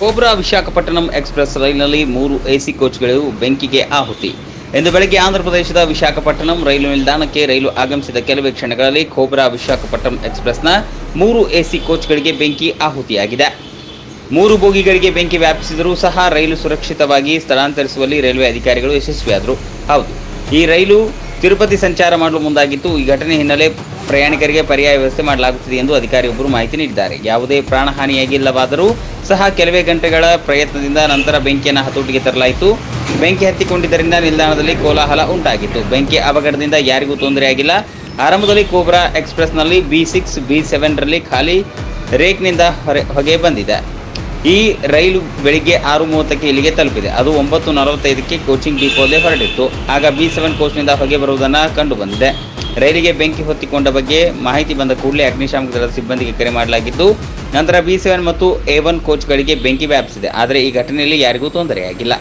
Cobra Visakhapatnam express ರೈಲಿನಲ್ಲಿ ಮೂರು AC ಕೋಚ್ಗಳು ಬೆಂಕಿಗೆ ಆಹುತಿ. ಇಂದು ಬೆಳಗ್ಗೆ ಆಂಧ್ರಪ್ರದೇಶದ ವಿಶಾಖಪಟ್ಟಣಂ ರೈಲು ನಿಲ್ದಾಣಕ್ಕೆ ರೈಲು ಆಗಮಿಸಿದ ಕೆಲವೇ ಕ್ಷಣಗಳಲ್ಲಿ ಕೋಬ್ರಾ ವಿಶಾಖಪಟ್ಟಣಂ ಎಕ್ಸ್ಪ್ರೆಸ್ನ ಮೂರು ಎಸಿ ಕೋಚ್ಗಳಿಗೆ ಬೆಂಕಿ ಆಹುತಿಯಾಗಿದೆ. ಮೂರು ಬೋಗಿಗಳಿಗೆ ಬೆಂಕಿ ವ್ಯಾಪಿಸಿದರೂ ಸಹ ರೈಲು ಸುರಕ್ಷಿತವಾಗಿ ಸ್ಥಳಾಂತರಿಸುವಲ್ಲಿ ರೈಲ್ವೆ ಅಧಿಕಾರಿಗಳು ಯಶಸ್ವಿಯಾದರು. ಹೌದು, ಈ ರೈಲು ತಿರುಪತಿ ಸಂಚಾರ ಮಾಡಲು ಮುಂದಾಗಿತ್ತು. ಈ ಘಟನೆ ಹಿನ್ನೆಲೆ ಪ್ರಯಾಣಿಕರಿಗೆ ಪರ್ಯಾಯ ವ್ಯವಸ್ಥೆ ಮಾಡಲಾಗುತ್ತಿದೆ ಎಂದು ಅಧಿಕಾರಿಯೊಬ್ಬರು ಮಾಹಿತಿ ನೀಡಿದ್ದಾರೆ. ಯಾವುದೇ ಪ್ರಾಣಹಾನಿಯಾಗಿಲ್ಲವಾದರೂ ಸಹ ಕೆಲವೇ ಗಂಟೆಗಳ ಪ್ರಯತ್ನದಿಂದ ನಂತರ ಬೆಂಕಿಯನ್ನು ಹತೋಟಿಗೆ ತರಲಾಯಿತು. ಬೆಂಕಿ ಹತ್ತಿಕೊಂಡಿದ್ದರಿಂದ ನಿಲ್ದಾಣದಲ್ಲಿ ಕೋಲಾಹಲ ಉಂಟಾಗಿತ್ತು. ಬೆಂಕಿ ಅವಘಡದಿಂದ ಯಾರಿಗೂ ತೊಂದರೆಯಾಗಿಲ್ಲ ಆರಂಭದಲ್ಲಿ ಕೋಬ್ರಾ ಎಕ್ಸ್ಪ್ರೆಸ್ನಲ್ಲಿ ಬಿ ಸಿಕ್ಸ್, ಬಿ ಸೆವೆನ್ರಲ್ಲಿ ಖಾಲಿ ರೇಕ್ನಿಂದ ಹೊರೆ, ಹೊಗೆ ಬಂದಿದೆ. ಈ ರೈಲು ಬೆಳಿಗ್ಗೆ ಆರು ಮೂವತ್ತಕ್ಕೆ ಇಲ್ಲಿಗೆ ತಲುಪಿದೆ. ಅದು ಒಂಬತ್ತು ನಲವತ್ತೈದಕ್ಕೆ ಕೋಚಿಂಗ್ ಡಿಪೋದೆ ಹೊರಟಿತ್ತು ಆಗ ಬಿ ಸೆವೆನ್ ಕೋಚ್ನಿಂದ ಹೊಗೆ ಬರುವುದನ್ನು ಕಂಡು ಬಂದಿದೆ ರೈಲಿಗೆ ಬೆಂಕಿ ಹೊತ್ತಿಕೊಂಡ ಬಗ್ಗೆ ಮಾಹಿತಿ ಬಂದ ಕೂಡಲೇ ಅಗ್ನಿಶಾಮಕ ದಳದ ಸಿಬ್ಬಂದಿಗೆ ಕರೆ ಮಾಡಲಾಗಿದ್ದು, ನಂತರ ಬಿ ಸೆವೆನ್ ಮತ್ತು ಎ ಒನ್ ಕೋಚ್ಗಳಿಗೆ ಬೆಂಕಿ ವ್ಯಾಪಿಸಿದೆ. ಆದರೆ ಈ ಘಟನೆಯಲ್ಲಿ ಯಾರಿಗೂ ತೊಂದರೆಯಾಗಿಲ್ಲ.